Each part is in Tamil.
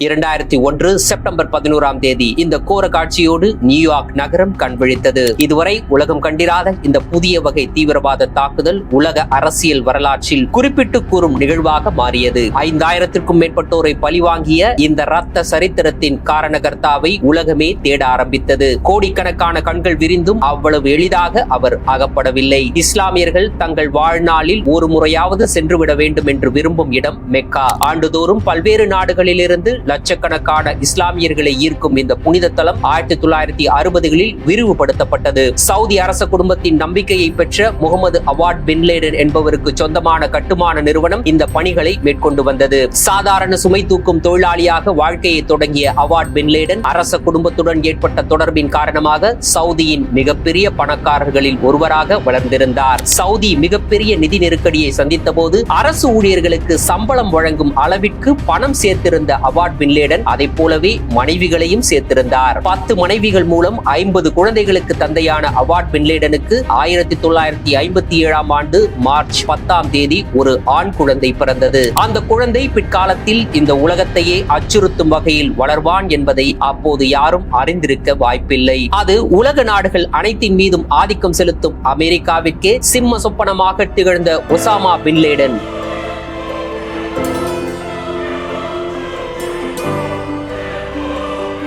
இரண்டாயிரத்தி ஒன்று செப்டம்பர் பதினோராம் தேதி இந்த கோர காட்சியோடு நியூயார்க் நகரம் கண்விழித்தது இதுவரை உலகம் கண்டிராத இந்த புதிய வகை தீவிரவாத தாக்குதல் உலக அரசியல் வரலாற்றில் குறிப்பிட்டு கூறும் நிகழ்வாக மாறியது. ஐந்தாயிரத்திற்கும் மேற்பட்டோரை பழிவாங்கிய இந்த ரத்த சரித்திரத்தின் காரணகர்த்தாவை உலகமே தேட ஆரம்பித்தது. கோடிக்கணக்கான கண்கள் விரிந்தும் அவ்வளவு எளிதாக அவர் அகப்படவில்லை. இஸ்லாமியர்கள் தங்கள் வாழ்நாளில் ஒரு முறையாவது சென்றுவிட வேண்டும் என்று விரும்பும் இடம் மெக்கா. ஆண்டுதோறும் பல்வேறு நாடுகளிலிருந்து லட்சக்கணக்கான இஸ்லாமியர்களை ஈர்க்கும் இந்த புனித தலம் ஆயிரத்தி தொள்ளாயிரத்தி அறுபதுகளில் விரிவுபடுத்தப்பட்டது. சவுதி அரச குடும்பத்தின் நம்பிக்கையை பெற்ற முகமது அவார்ட் பின்லேடன் என்பவருக்கு சொந்தமான கட்டுமான நிறுவனம் இந்த பணிகளை மேற்கொண்டு வந்தது. சாதாரண சுமை தூக்கும் தொழிலாளியாக வாழ்க்கையை தொடங்கிய அவார்ட் பின்லேடன் அரச குடும்பத்துடன் ஏற்பட்ட தொடர்பின் காரணமாக சவுதியின் மிகப்பெரிய பணக்காரர்களில் ஒருவராக வளர்ந்திருந்தார். சவுதி மிகப்பெரிய நிதி நெருக்கடியை சந்தித்த போது அரசு ஊழியர்களுக்கு சம்பளம் வழங்கும் அளவிற்கு பணம் சேர்த்திருந்த அவார்ட் அவாட் பின்லேடன் அதை போலவே மனைவிகளையும் சேர்த்திருந்தார். பத்து மனைவிகள் மூலம் ஐம்பது குழந்தைகளுக்கு தந்தையான அவார்ட் பின்லேடனுக்கு ஆயிரத்தி தொள்ளாயிரத்தி ஐம்பத்தி ஏழாம் ஆண்டு மார்ச் பத்தாம் தேதி ஒரு ஆண் குழந்தை பிறந்தது. அந்த குழந்தை பிற்காலத்தில் இந்த உலகத்தையே அச்சுறுத்தும் வகையில் வளர்வான் என்பதை அப்போது யாரும் அறிந்திருக்க வாய்ப்பில்லை. அது உலக நாடுகள் அனைத்தின் மீதும் ஆதிக்கம் செலுத்தும் அமெரிக்காவிற்கே சிம்ம சொப்பனமாக திகழ்ந்த ஒசாமா பின்லேடன்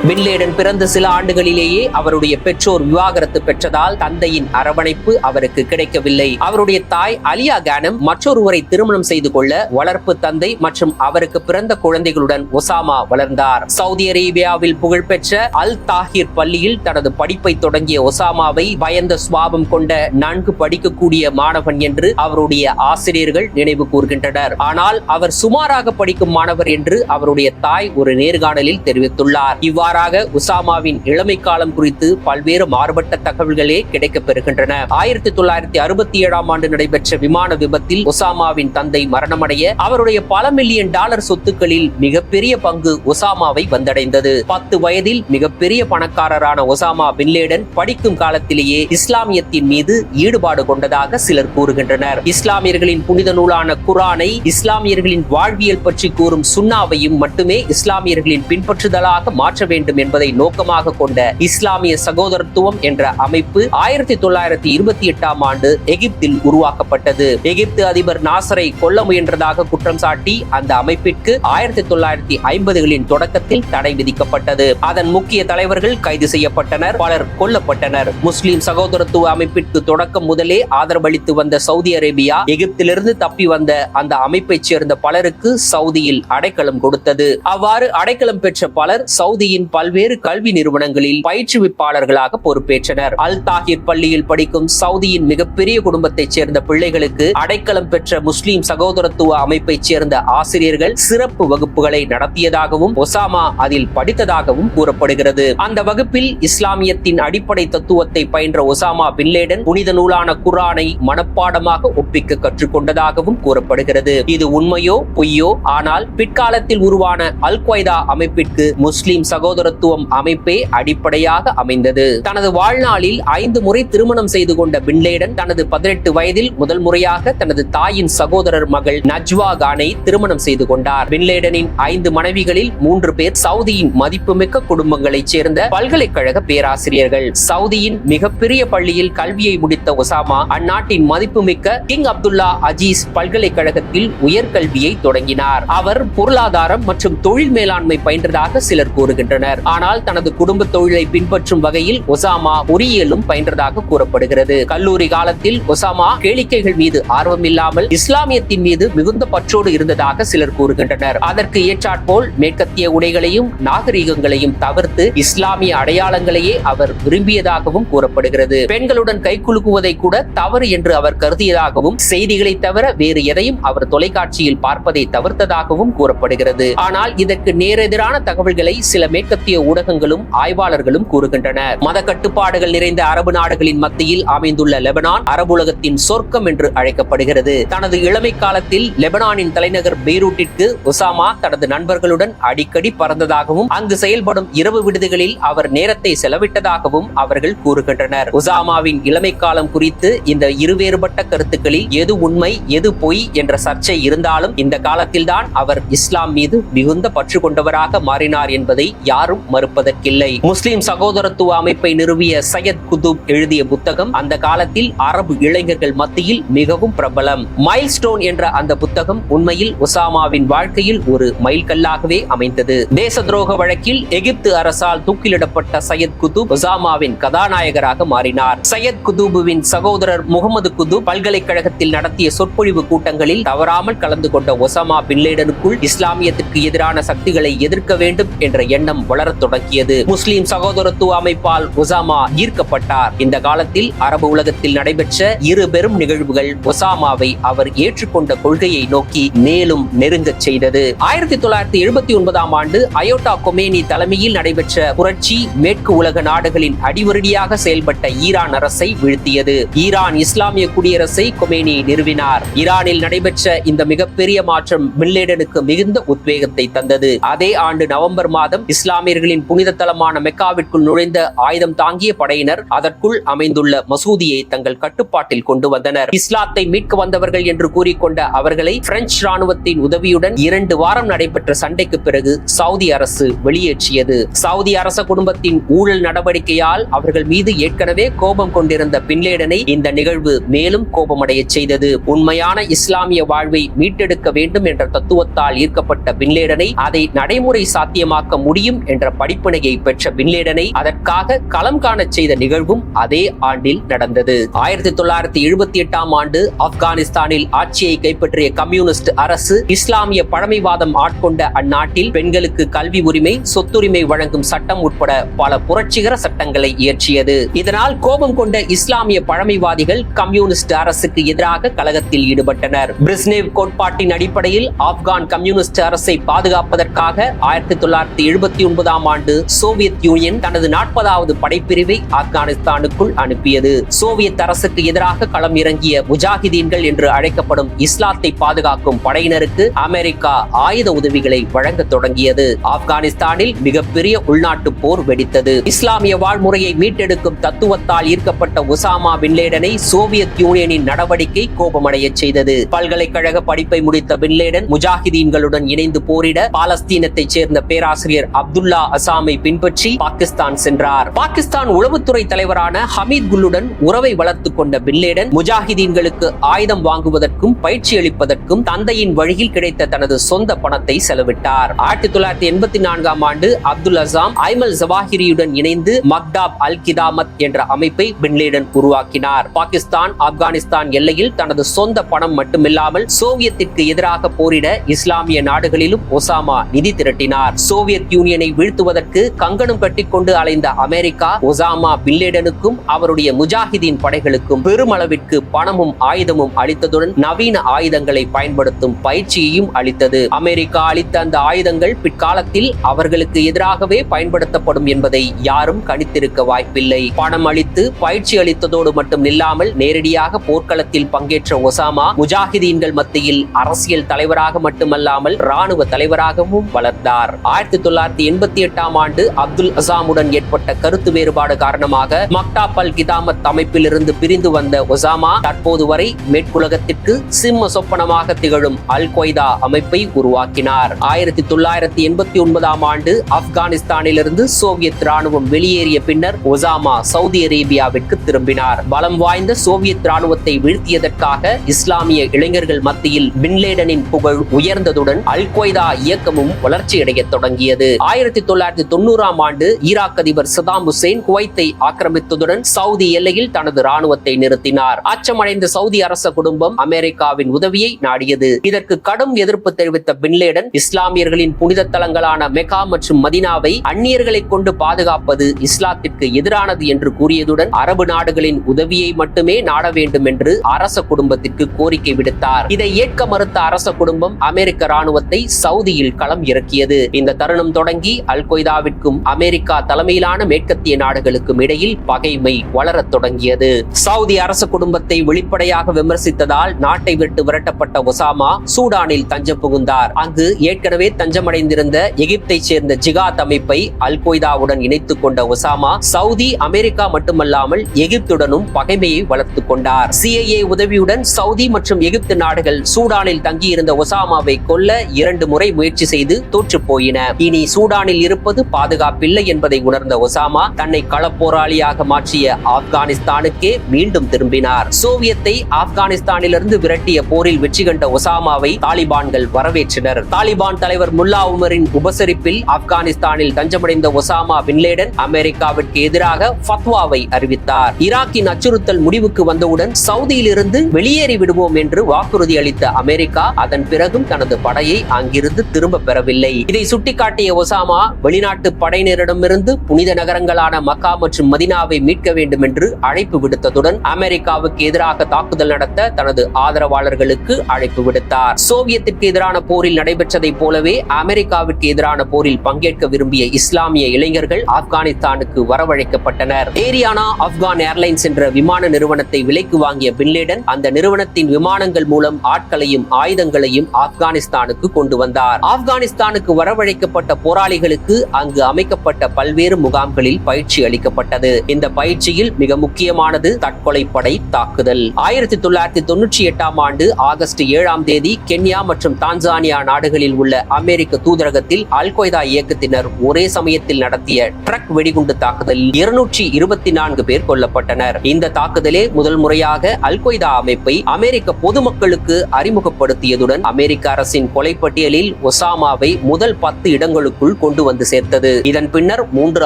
பின்லேடன் பிறந்த சில ஆண்டுகளிலேயே அவருடைய பெற்றோர் விவாகரத்து பெற்றதால் தந்தையின் அரவணைப்பு அவருக்கு கிடைக்கவில்லை. அவருடைய தாய் அலியா கானம் மற்றொருவரை திருமணம் செய்து கொள்ள வளர்ப்பு தந்தை மற்றும் அவருக்கு பிறந்த குழந்தைகளுடன் ஒசாமா வளர்ந்தார். சவுதி அரேபியாவில் புகழ்பெற்ற அல் தாஹிர் பள்ளியில் தனது படிப்பை தொடங்கிய ஒசாமாவை பயந்த சுவாபம் கொண்ட நன்கு படிக்கக்கூடிய மாணவன் என்று அவருடைய ஆசிரியர்கள் நினைவு கூர்கின்றனர். ஆனால் அவர் சுமாராக படிக்கும் மாணவர் என்று அவருடைய தாய் ஒரு நேர்காணலில் தெரிவித்துள்ளார். மாறாக உசாமாவின் இளமை காலம் குறித்து பல்வேறு மாறுபட்ட தகவல்களே கிடைக்கப் பெறுகின்றன ஆயிரத்தி தொள்ளாயிரத்தி அறுபத்தி ஏழாம் ஆண்டு நடைபெற்ற விமான விபத்தில் ஒசாமாவின் தந்தை மரணமடைய அவருடைய பல மில்லியன் டாலர் சொத்துக்களில் மிகப்பெரிய பங்கு ஒசாமாவை வந்தடைந்தது. பத்து வயதில் மிகப்பெரிய பணக்காரரான ஒசாமா பின்லேடன் படிக்கும் காலத்திலேயே இஸ்லாமியத்தின் மீது ஈடுபாடு கொண்டதாக சிலர் கூறுகின்றனர். இஸ்லாமியர்களின் புனித நூலான குரானை இஸ்லாமியர்களின் வாழ்வியல் பற்றி கூறும் சுண்ணாவையும் மட்டுமே இஸ்லாமியர்களின் பின்பற்றுதலாக மாற்ற வேண்டும் வேண்டும் என்பதை நோக்கமாக கொண்ட இஸ்லாமிய சகோதரத்துவம் என்ற அமைப்பு ஆயிரத்தி தொள்ளாயிரத்தி இருபத்தி எட்டாம் ஆண்டு எகிப்தில் உருவாக்கப்பட்டது. எகிப்து அதிபர் நாசரை கொல்ல முயன்றதாக குற்றம் சாட்டி அந்த அமைப்பிற்கு ஆயிரத்தி தொள்ளாயிரத்தி ஐம்பதுகளின் தொடக்கத்தில் தடை விதிக்கப்பட்டது. அதன் முக்கிய தலைவர்கள் கைது செய்யப்பட்டனர் பலர் கொல்லப்பட்டனர். முஸ்லிம் சகோதரத்துவ அமைப்பிற்கு தொடக்கம் முதலே ஆதரவளித்து வந்த சவுதி அரேபியா எகிப்திலிருந்து தப்பி வந்த அந்த அமைப்பைச் சேர்ந்த பலருக்கு சவுதியில் அடைக்கலம் கொடுத்தது. அவ்வாறு அடைக்கலம் பெற்ற பலர் சவுதியின் பல்வேறு கல்வி நிறுவனங்களில் பயிற்றுவிப்பாளர்களாக பொறுப்பேற்றனர். அல் தாகிர் பள்ளியில் படிக்கும் சவுதியின் மிகப்பெரிய குடும்பத்தைச் சேர்ந்த பிள்ளைகளுக்கு அடைக்கலம் பெற்ற முஸ்லிம் சகோதரத்துவ அமைப்பைச் சேர்ந்த ஆசிரியர்கள் சிறப்பு வகுப்புகளை நடத்தியதாகவும் ஒசாமா அதில் படித்ததாகவும் கூறப்படுகிறது. அந்த வகுப்பில் இஸ்லாமியத்தின் அடிப்படை தத்துவத்தை பயின்ற ஒசாமா பின்லேடன் புனித நூலான குரானை மனப்பாடமாக ஒப்பிக்க கற்றுக்கொண்டதாகவும் கூறப்படுகிறது. இது உண்மையோ பொய்யோ? ஆனால் பிற்காலத்தில் உருவான அல் கொய்தா அமைப்பிற்கு முஸ்லிம் சகோதரத்துவம் அமைப்பே அடிப்படையாக அமைந்தது. தனது வாழ்நாளில் ஐந்து முறை திருமணம் செய்து கொண்ட பின்லேடன் தனது பதினெட்டு வயதில் முதல் முறையாக தனது தாயின் சகோதரர் மகள் நஜ்வா கானை திருமணம் செய்து கொண்டார். பின்லேடனின் ஐந்து மனைவிகளில் மூன்று பேர் சவுதியின் மதிப்புமிக்க குடும்பங்களைச் சேர்ந்த பல்கலைக்கழக பேராசிரியர்கள். சவுதியின் மிகப்பெரிய பள்ளியில் கல்வியை முடித்த ஒசாமா அந்நாட்டின் மதிப்புமிக்க கிங் அப்துல்லா அஜீஸ் பல்கலைக்கழகத்தில் உயர்கல்வியை தொடங்கினார். அவர் பொருளாதாரம் மற்றும் தொழில் மேலாண்மை பயின்றதாக சிலர் கூறுகின்றனர். ஆனால் தனது குடும்ப தொழிலை பின்பற்றும் வகையில் ஒசாமா பொறியியலும் பயின்றதாக கூறப்படுகிறது. கல்லூரி காலத்தில் ஒசாமா கேளிக்கைகள் மீது ஆர்வம் இல்லாமல் இஸ்லாமியத்தின் மீது மிகுந்த பற்றோடு இருந்ததாக சிலர் கூறுகின்றனர். அதற்கு ஏற்றாற்போல் மேற்கத்திய உடைகளையும் நாகரீகங்களையும் தவிர்த்து இஸ்லாமிய அடையாளங்களையே அவர் விரும்பியதாகவும் கூறப்படுகிறது. பெண்களுடன் கைக்குலுக்குவதை கூட தவறு என்று அவர் கருதியதாகவும் செய்திகளை தவிர வேறு எதையும் அவர் தொலைக்காட்சியில் பார்ப்பதை தவிர்த்ததாகவும் கூறப்படுகிறது. ஆனால் இதற்கு நேரெதிரான தகவல்களை சில மேற்கத்திய மேற்கத்திய ஊடகங்களும் ஆய்வாளர்களும் கூறுகின்றனர். மத கட்டுப்பாடுகள் நிறைந்த அரபு நாடுகளின் மத்தியில் அமைந்துள்ள லெபனான் அரபுலகத்தின் சொர்க்கம் என்று அழைக்கப்படுகிறது. தனது இளமை காலத்தில் லெபனானின் தலைநகர் பெய்ரூட்டிற்கு ஒசாமா தனது நண்பர்களுடன் அடிக்கடி பறந்ததாகவும் அங்கு செயல்படும் இரவு விடுதிகளில் அவர் நேரத்தை செலவிட்டதாகவும் அவர்கள் கூறுகின்றனர். ஒசாமாவின் இளமை காலம் குறித்து இந்த இருவேறுபட்ட கருத்துக்களில் எது உண்மை எது பொய் என்ற சர்ச்சை இருந்தாலும் இந்த காலத்தில்தான் அவர் இஸ்லாம் மீது மிகுந்த பற்று கொண்டவராக மாறினார் என்பதை யார் யாரும் மறுப்பதற்கில்லை. முஸ்லிம் சகோதரத்துவ அமைப்பை நிறுவிய சையத் குதுப் எழுதிய புத்தகம் அந்த காலத்தில் அரபு இளைஞர்கள் மத்தியில் மிகவும் பிரபலம். மைல்ஸ்டோன் என்ற அந்த புத்தகம் உண்மையில் ஒசாமாவின் வாழ்க்கையில் ஒரு மைல்கல்லாகவே அமைந்தது. தேச துரோக வழக்கில் எகிப்து அரசால் தூக்கிலிடப்பட்ட சையத் குதுப் ஒசாமாவின் கதாநாயகராக மாறினார். சையத் குதுபுவின் சகோதரர் முகமது குதுப் பல்கலைக்கழகத்தில் நடத்திய சொற்பொழிவு கூட்டங்களில் தவறாமல் கலந்து கொண்ட ஒசாமா பின்லேடனுக்குள் இஸ்லாமியத்திற்கு எதிரான சக்திகளை எதிர்க்க வேண்டும் என்ற எண்ணம் வளரத் தொடங்கியது. முஸ்லிம் சகோதரத்துவ அமைப்பால் ஒசாமா ஈர்க்கப்பட்டார். இந்த காலத்தில் அரபு உலகத்தில் நடைபெற்ற இரு பெரும் நிகழ்வுகள் ஒசாமாவை அவர் ஏற்றுக்கொண்ட கொள்கையை நோக்கி மேலும் நெருங்கச் செய்தது. ஆயிரத்தி தொள்ளாயிரத்தி எழுபத்தி ஒன்பதாம் ஆண்டு அயோட்டா கொமேனி தலைமையில் நடைபெற்ற புரட்சி மேற்கு உலக நாடுகளின் அடிவருடியாக செயல்பட்ட ஈரான் அரசை வீழ்த்தியது. ஈரான் இஸ்லாமிய குடியரசை கொமேனி நிறுவினார். ஈரானில் நடைபெற்ற இந்த மிகப்பெரிய மாற்றம் மில்லேடனுக்கு மிகுந்த உத்வேகத்தை தந்தது. அதே ஆண்டு நவம்பர் மாதம் இஸ்லாமிய இஸ்லாமியர்களின் புனித தலமான மெக்காவிற்குள் நுழைந்த ஆயுதம் தாங்கிய படையினர் அதற்குள் அமைந்துள்ள மசூதியை தங்கள் கட்டுப்பாட்டில் கொண்டு வந்தனர். இஸ்லாத்தை மீட்க வந்தவர்கள் என்று கூறிக்கொண்ட அவர்களை பிரெஞ்சு ராணுவத்தின் உதவியுடன் இரண்டு வாரம் நடைபெற்ற சண்டைக்கு பிறகு சவுதி அரசு வெளியேற்றியது. சவுதி அரச குடும்பத்தின் ஊழல் நடவடிக்கையால் அவர்கள் மீது ஏற்கனவே கோபம் கொண்டிருந்த பின்லேடனை இந்த நிகழ்வு மேலும் கோபமடைய செய்தது. உண்மையான இஸ்லாமிய வாழ்வை மீட்டெடுக்க வேண்டும் என்ற தத்துவத்தால் ஈர்க்கப்பட்ட பின்லேடனை அதை நடைமுறை சாத்தியமாக்க முடியும் என்ற படிப்பினையை பெற்ற பின்லேடனை அதற்காக களம் காணச் செய்த நிகழ்வும் அதே ஆண்டில் நடந்தது. ஆயிரத்தி தொள்ளாயிரத்தி எழுபத்தி எட்டாம் ஆண்டு ஆப்கானிஸ்தானில் ஆட்சியை கைப்பற்றிய கம்யூனிஸ்ட் அரசு இஸ்லாமிய பழமைவாதம் ஆட்கொண்ட அந்நாட்டில் பெண்களுக்கு கல்வி உரிமை சொத்துரிமை வழங்கும் சட்டம் உட்பட பல புரட்சிகர சட்டங்களை இயற்றியது. இதனால் கோபம் கொண்ட இஸ்லாமிய பழமைவாதிகள் கம்யூனிஸ்ட் அரசுக்கு எதிராக கழகத்தில் ஈடுபட்டனர். பிரிஸ்னேவ் கோட்பாட்டின் அடிப்படையில் ஆப்கான் கம்யூனிஸ்ட் அரசை பாதுகாப்பதற்காக ஆயிரத்தி தொள்ளாயிரத்தி எழுபத்தி ஒன்று ஒன்பதாம் ஆண்டு சோவியத் யூனியன் தனது நாற்பதாவது படைப்பிரிவை ஆப்கானிஸ்தானுக்குள் அனுப்பியது. சோவியத் அரசுக்கு எதிராக களம் இறங்கிய முஜாஹிதீன்கள் என்று அழைக்கப்படும் இஸ்லாத்தை பாதுகாக்கும் படையினருக்கு அமெரிக்கா ஆயுத உதவிகளை வழங்க தொடங்கியது. ஆப்கானிஸ்தானில் மிகப்பெரிய உள்நாட்டு போர் வெடித்தது. இஸ்லாமிய வாழ்முறையை மீட்டெடுக்கும் தத்துவத்தால் ஈர்க்கப்பட்ட ஒசாமா பின்லேடனை சோவியத் யூனியனின் நடவடிக்கை கோபமடைய செய்தது. பல்கலைக்கழக படிப்பை முடித்த பின்லேடன் முஜாஹிதீன்களுடன் இணைந்து போரிட பாலஸ்தீனத்தைச் சேர்ந்த பேராசிரியர் அப்துல் அப்துல்லா அசாமை பின்பற்றி பாகிஸ்தான் சென்றார். பாகிஸ்தான் உளவுத்துறை தலைவரான ஹமீத் குல்லுடன் உறவை வளர்த்துக் கொண்ட பின்லேடன் முஜாஹிதீன்களுக்கு ஆயுதம் வாங்குவதற்கும் பயிற்சி அளிப்பதற்கும் தந்தையின் வழியில் கிடைத்த தனது சொந்த பணத்தை செலவிட்டார். ஆயிரத்தி தொள்ளாயிரத்தி எண்பத்தி நான்காம் ஆண்டு அப்துல் அசாம் ஐமல் ஜவாஹிரியுடன் இணைந்து மக்தாப் அல் கிதாமத் என்ற அமைப்பை பின்லேடன் உருவாக்கினார். பாகிஸ்தான் ஆப்கானிஸ்தான் எல்லையில் தனது சொந்த பணம் மட்டுமில்லாமல் சோவியத்திற்கு எதிராக போரிட இஸ்லாமிய நாடுகளிலும் ஒசாமா நிதி திரட்டினார். சோவியத் யூனியனை வீழ்த்துவதற்கு கங்கணம் கட்டிக்கொண்டு அலைந்த அமெரிக்கா ஒசாமா பில்லேடனுக்கும் அவருடைய முஜாஹிதீன் படைகளுக்கும் பெருமளவிற்கு பணமும் ஆயுதமும் அளித்ததுடன் நவீன ஆயுதங்களை பயன்படுத்தும் பயிற்சியையும் அளித்தது. அமெரிக்கா அளித்த அந்த ஆயுதங்கள் பிற்காலத்தில் அவர்களுக்கு எதிராகவே பயன்படுத்தப்படும் என்பதை யாரும் கணித்திருக்க வாய்ப்பில்லை. பணம் அளித்து பயிற்சி அளித்ததோடு மட்டும் நில்லாமல் நேரடியாக போர்க்களத்தில் பங்கேற்ற ஒசாமா முஜாஹிதீன்கள் மத்தியில் அரசியல் தலைவராக மட்டுமல்லாமல் ராணுவ தலைவராகவும் வளர்ந்தார். ஆயிரத்தி தொள்ளாயிரத்தி எண்பத்தி எட்டாம் ஆண்டு அப்துல் அசாமுடன் ஏற்பட்ட கருத்து வேறுபாடு காரணமாக மக்டாப் அல் கிதாமத் அமைப்பிலிருந்து பிரிந்து வந்த ஒசாமா தற்போது வரை மேற்குலகத்திற்கு சிம்ம சொப்பனமாக திகழும் அல் கொய்தா அமைப்பை உருவாக்கினார். ஆயிரத்தி தொள்ளாயிரத்தி எண்பத்தி ஒன்பதாம் ஆண்டு ஆப்கானிஸ்தானிலிருந்து சோவியத் ராணுவம் வெளியேறிய பின்னர் ஒசாமா சவுதி அரேபியாவிற்கு திரும்பினார். பலம் வாய்ந்த சோவியத் ராணுவத்தை வீழ்த்தியதற்காக இஸ்லாமிய இளைஞர்கள் மத்தியில் பின்லேடனின் புகழ் உயர்ந்ததுடன் அல் கொய்தா இயக்கமும் வளர்ச்சியடைய தொடங்கியது. ஆயிரத்தி தொள்ளாயிரத்தி தொண்ணூறாம் ஆண்டு ஈராக் அதிபர் சதாம் ஹுசேன் குவைத்தை ஆக்கிரமித்ததுடன் சவுதி எல்லையில் தனது ராணுவத்தை நிறுத்தினார். அச்சமடைந்த சவுதி அரச குடும்பம் அமெரிக்காவின் உதவியை நாடியது. இதற்கு கடும் எதிர்ப்பு தெரிவித்த பின்லேடன் இஸ்லாமியர்களின் புனித தலங்களான மெகா மற்றும் மதினாவை அந்நியர்களை கொண்டு பாதுகாப்பது இஸ்லாத்திற்கு எதிரானது என்று கூறியதுடன் அரபு நாடுகளின் உதவியை மட்டுமே நாட வேண்டும் என்று அரச குடும்பத்திற்கு கோரிக்கை விடுத்தார். இதை ஏற்க மறுத்த அரச குடும்பம் அமெரிக்க ராணுவத்தை சவுதியில் களம் இறக்கியது. இந்த தருணம் தொடங்கி அல் கொய்தாவிற்கும் அமெரிக்கா தலைமையிலான மேற்கத்திய நாடுகளுக்கும் இடையில் பகைமை வளரத் தொடங்கியது. சவுதி அரச குடும்பத்தை வெளிப்படையாக விமர்சித்ததால் நாட்டை விட்டு விரட்டப்பட்ட ஒசாமா சூடானில் தஞ்சம் புகுந்தார். அங்கு ஏற்கனவே தஞ்சமடைந்திருந்த எகிப்தை சேர்ந்த ஜிகாத் அமைப்பை அல் கொய்தாவுடன் இணைத்துக் கொண்ட ஒசாமா சவுதி அமெரிக்கா மட்டுமல்லாமல் எகிப்துடனும் பகைமையை வளர்த்துக் கொண்டார். சிஐஏ உதவியுடன் சவுதி மற்றும் எகிப்து நாடுகள் சூடானில் தங்கியிருந்த ஒசாமாவை கொல்ல இரண்டு முறை முயற்சி செய்து தோற்று போயின. இனி சூடானில் இருப்பது பாதுகாப்பில்லை என்பதை உணர்ந்த ஒசாமா தன்னை களப்போராளியாக மாற்றிய ஆப்கானிஸ்தானுக்கே மீண்டும் திரும்பினார். சோவியத்தை ஆப்கானிஸ்தானிலிருந்து விரட்டிய போரில் வெற்றி கண்ட ஒசாமாவை தாலிபான்கள் வரவேற்றனர். தாலிபான் தலைவர் முல்லா உமரின் உபசரிப்பில் ஆப்கானிஸ்தானில் தஞ்சமடைந்த ஒசாமா பின்லேடன் அமெரிக்காவிற்கு எதிராக ஃபத்வாவை அறிவித்தார். ஈராக்கின் அச்சுறுத்தல் முடிவுக்கு வந்தவுடன் சவுதியிலிருந்து வெளியேறி விடுவோம் என்று வாக்குறுதி அளித்த அமெரிக்கா அதன் பிறகும் தனது படையை அங்கிருந்து திரும்ப பெறவில்லை. இதை சுட்டிக்காட்டிய ஒசாமா வெளிநாட்டு படையினரிடமிருந்து புனித நகரங்களான மக்கா மற்றும் மதினாவை மீட்க வேண்டும் என்று அழைப்பு விடுத்ததுடன் அமெரிக்காவுக்கு எதிராக தாக்குதல் நடத்த தனது ஆதரவாளர்களுக்கு அழைப்பு விடுத்தார். சோவியத்திற்கு எதிரான போரில் நடைபெற்றதைப் போலவே அமெரிக்காவிற்கு எதிரான போரில் பங்கேற்க விரும்பிய இஸ்லாமிய இளைஞர்கள் ஆப்கானிஸ்தானுக்கு வரவழைக்கப்பட்டனர். ஏரியானா ஆப்கான் ஏர்லைன்ஸ் என்ற விமான நிறுவனத்தை விலைக்கு வாங்கிய பின்லேடன் அந்த நிறுவனத்தின் விமானங்கள் மூலம் ஆட்களையும் ஆயுதங்களையும் ஆப்கானிஸ்தானுக்கு கொண்டு வந்தார். ஆப்கானிஸ்தானுக்கு வரவழைக்கப்பட்ட போராளிகள் போராளிகளுக்கு அங்கு அமைக்கப்பட்ட பல்வேறு முகாம்களில் பயிற்சி அளிக்கப்பட்டது. இந்த பயிற்சியில் மிக முக்கியமானது தற்கொலை படை தாக்குதல். ஆயிரத்தி தொள்ளாயிரத்தி தொண்ணூற்றி எட்டாம் ஆண்டு ஆகஸ்ட் ஏழாம் தேதி கென்யா மற்றும் தான்சானியா நாடுகளில் உள்ள அமெரிக்க தூதரகத்தில் அல்கொய்தா இயக்கத்தினர் ஒரே சமயத்தில் நடத்திய ட்ரக் வெடிகுண்டு தாக்குதலில் இருநூற்றி இருபத்தி நான்கு பேர் கொல்லப்பட்டனர். இந்த தாக்குதலே முதல் முறையாக அல்கொய்தா அமைப்பை அமெரிக்க பொதுமக்களுக்கு அறிமுகப்படுத்தியதுடன் அமெரிக்க அரசின் கொலைப்பட்டியலில் ஒசாமாவை முதல் பத்து இடங்களுக்குள் கொண்டு வந்து சேர்த்தது. இதன் பின்னர் மூன்று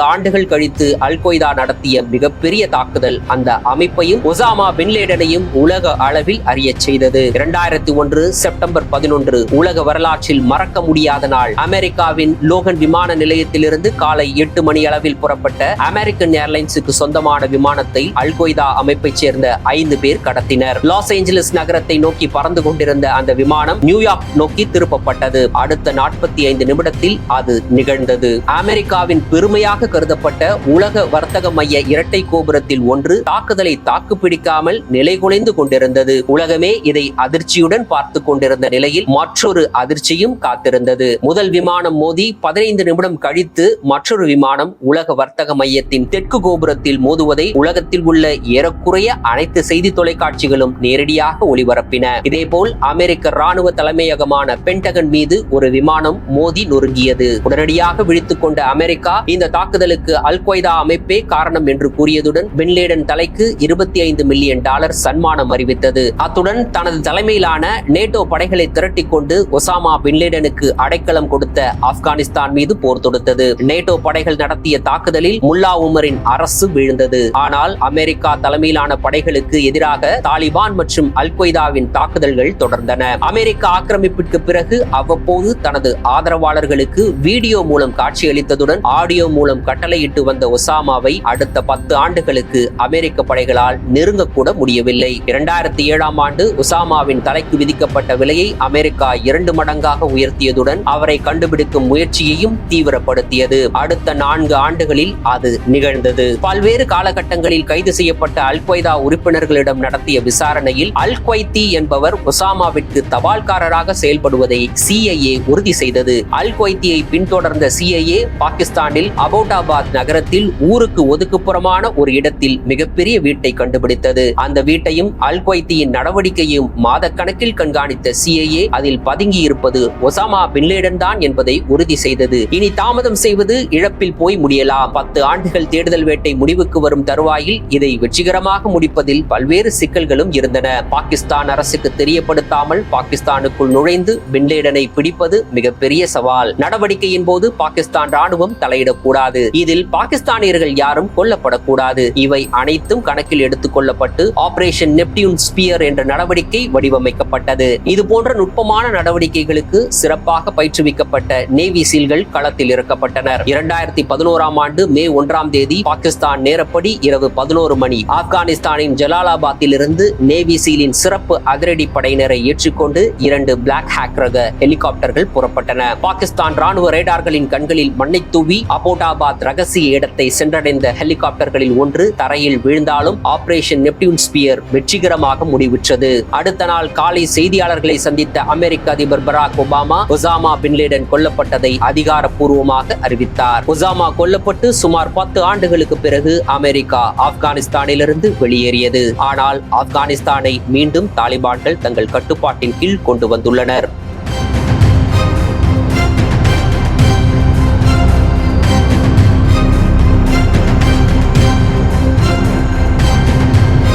ஆண்டுகள் கழித்து அல் கொய்தா நடத்திய மிகப்பெரிய தாக்குதல் அந்த அமைப்பையும் ஒசாமா பின்லேடனையும் உலக அளவில் அறியச் செய்தது. இரண்டாயிரத்தி ஒன்று செப்டம்பர் பதினொன்று உலக வரலாற்றில் மறக்க முடியாத நாள். அமெரிக்காவின் லோகன் விமான நிலையத்திலிருந்து காலை எட்டு மணி அளவில் புறப்பட்ட அமெரிக்கன் ஏர்லைன்ஸுக்கு சொந்தமான விமானத்தை அல்கொய்தா அமைப்பைச் சேர்ந்த ஐந்து பேர் கடத்தினர். லாஸ் ஏஞ்சலஸ் நகரத்தை நோக்கி பறந்து கொண்டிருந்த அந்த விமானம் நியூயார்க் நோக்கி திருப்பப்பட்டது. அடுத்த நாற்பத்தி ஐந்து நிமிடத்தில் அது நிகழ்ந்தது. அமெரிக்காவின் பெருமையாக கருதப்பட்ட உலக வர்த்தக மைய இரட்டை கோபுரத்தில் ஒன்று தாக்குதலை தாக்குப்பிடிக்காமல் நிலைகுலைந்து கொண்டிருந்தது. உலகமே இதை அதிர்ச்சியுடன் பார்த்து கொண்டிருந்த நிலையில் மற்றொரு அதிர்ச்சியும் காத்திருந்தது. முதல் விமானம் மோதி பதினைந்து நிமிடம் கழித்து மற்றொரு விமானம் உலக வர்த்தக மையத்தின் தெற்கு கோபுரத்தில் மோதுவதை உலகத்தில் உள்ள ஏறக்குறைய அனைத்து செய்தி தொலைக்காட்சிகளும் நேரடியாக ஒளிபரப்பின. இதேபோல் அமெரிக்க ராணுவ தலைமையகமான பென்டகன் மீது ஒரு விமானம் மோதி நொறுங்கியது. உடனடியாக விழித்துக் கொண்ட அமெரிக்கா இந்த தாக்குதலுக்கு அல் கொய்தா அமைப்பே காரணம் என்று கூறியதுடன் பின்லேடன் தலைக்கு இருபத்தி ஐந்து மில்லியன் டாலர் சன்மானம் அறிவித்தது. அத்துடன் தனது தலைமையிலான நேட்டோ படைகளை திரட்டிக் கொண்டு ஒசாமா பின்லேடனுக்கு அடைக்கலம் கொடுத்த ஆப்கானிஸ்தான் மீது போர் தொடுத்தது. நேட்டோ படைகள் நடத்திய தாக்குதலில் முல்லா உமரின் அரசு வீழ்ந்தது. ஆனால் அமெரிக்கா தலைமையிலான படைகளுக்கு எதிராக தாலிபான் மற்றும் அல் கொய்தாவின் தாக்குதல்கள் தொடர்ந்தன. அமெரிக்க ஆக்கிரமிப்பிற்கு பிறகு அவ்வப்போது தனது ஆதரவாளர்களுக்கு வீடியோ மூலம் காட்சியளித்ததுடன் ஆடியோ மூலம் கட்டளையிட்டு வந்த ஒசாமாவை அடுத்த பத்து ஆண்டுகளுக்கு அமெரிக்க படைகளால் நெருங்கக்கூட முடியவில்லை. இரண்டாயிரத்தி ஏழாம் ஆண்டு ஒசாமாவின் தலைக்கு விதிக்கப்பட்ட விலையை அமெரிக்கா இரண்டு மடங்காக உயர்த்தியதுடன் அவரை கண்டுபிடிக்கும் முயற்சியையும் தீவிரப்படுத்தியது. அடுத்த நான்கு ஆண்டுகளில் அது நிகழ்ந்தது. பல்வேறு காலகட்டங்களில் கைது செய்யப்பட்ட அல் கொய்தா உறுப்பினர்களிடம் நடத்திய விசாரணையில் அல் கொய்தி என்பவர் ஒசாமாவிற்கு தபால்காரராக செயல்படுவதை சிஐஏ உறுதி செய்தது. அல் கொய்தியை பின்தொடர்ந்த சிஐஏ பாகிஸ்தானில் அபோட்டாபாத் நகரத்தில் ஊருக்கு ஒதுக்குப்புறமான ஒரு இடத்தில் மிகப்பெரிய வீட்டை கண்டுபிடித்தது. அந்த வீட்டையும் அல் கொய்தியின் நடவடிக்கையும் மாதக்கணக்கில் கண்காணித்த சிஐஏ அதில் பதுங்கி இருப்பது ஒசாமா பின்லேடன் தான் என்பதை உறுதி செய்தது. இனி தாமதம் செய்வது இழப்பில் போய் முடியலாம். பத்து ஆண்டுகள் தேடுதல் வேட்டை முடிவுக்கு வரும் தருவாயில் இதை வெற்றிகரமாக முடிப்பதில் பல்வேறு சிக்கல்களும் இருந்தன. பாகிஸ்தான் அரசுக்கு தெரியப்படுத்தாமல் பாகிஸ்தானுக்குள் நுழைந்து பின்லேடனை பிடிப்பது மிகப்பெரிய சவால். நடவடிக்கையின் போது பாகிஸ்தான் ராணுவம் தலையிடக்கூடாது. இதில் பாகிஸ்தானியர்கள் யாரும் கொல்லப்படக்கூடாது. இவை அனைத்தும் கணக்கில் எடுத்துக் கொள்ளப்பட்டு ஆபரேஷன் நெப்டியூன் ஸ்பியர் என்ற நடவடிக்கை வடிவமைக்கப்பட்டது. இது போன்ற நுட்பமான நடவடிக்கைகளுக்கு சிறப்பாக பயிற்றுவிக்கப்பட்ட நேவி சீல்கள் களத்தில் இறக்கப்பட்டனர். இரண்டாயிரத்தி பதினோராம் ஆண்டு மே ஒன்றாம் தேதி பாகிஸ்தான் நேரப்படி இரவு பதினோரு மணி ஆப்கானிஸ்தானின் ஜலாலாபாத்தில் இருந்து நேவி சீலின் சிறப்பு அதிரடி படையினரை ஏற்றுக்கொண்டு இரண்டு பிளாக் ஹேக் ரக ஹெலிகாப்டர்கள் புறப்பட்டன. பாகிஸ்தான் ராணுவ ரேடார்களின் தாலிபான்களின் கண்களில் மண்ணை தூவி அபோட்டாபாத் ரகசிய இடத்தை சென்றடைந்த ஹெலிகாப்டர்களில் ஒன்று தரையில் வீழ்ந்தாலும் ஆபரேஷன் நெப்டியூன் ஸ்பியர் வெற்றிகரமாக முடிவுற்றது. அடுத்த நாள் காலை செய்தியாளர்களை சந்தித்த அமெரிக்க அதிபர் Barack Obama Osama bin Laden கொல்லப்பட்டதை அதிகாரப்பூர்வமாக அறிவித்தார். ஒசாமா கொல்லப்பட்டு சுமார் பத்து ஆண்டுகளுக்கு பிறகு அமெரிக்கா ஆப்கானிஸ்தானிலிருந்து வெளியேறியது. ஆனால் ஆப்கானிஸ்தானை மீண்டும் தாலிபான்கள் தங்கள் கட்டுப்பாட்டின் கீழ் கொண்டு வந்துள்ளனர்.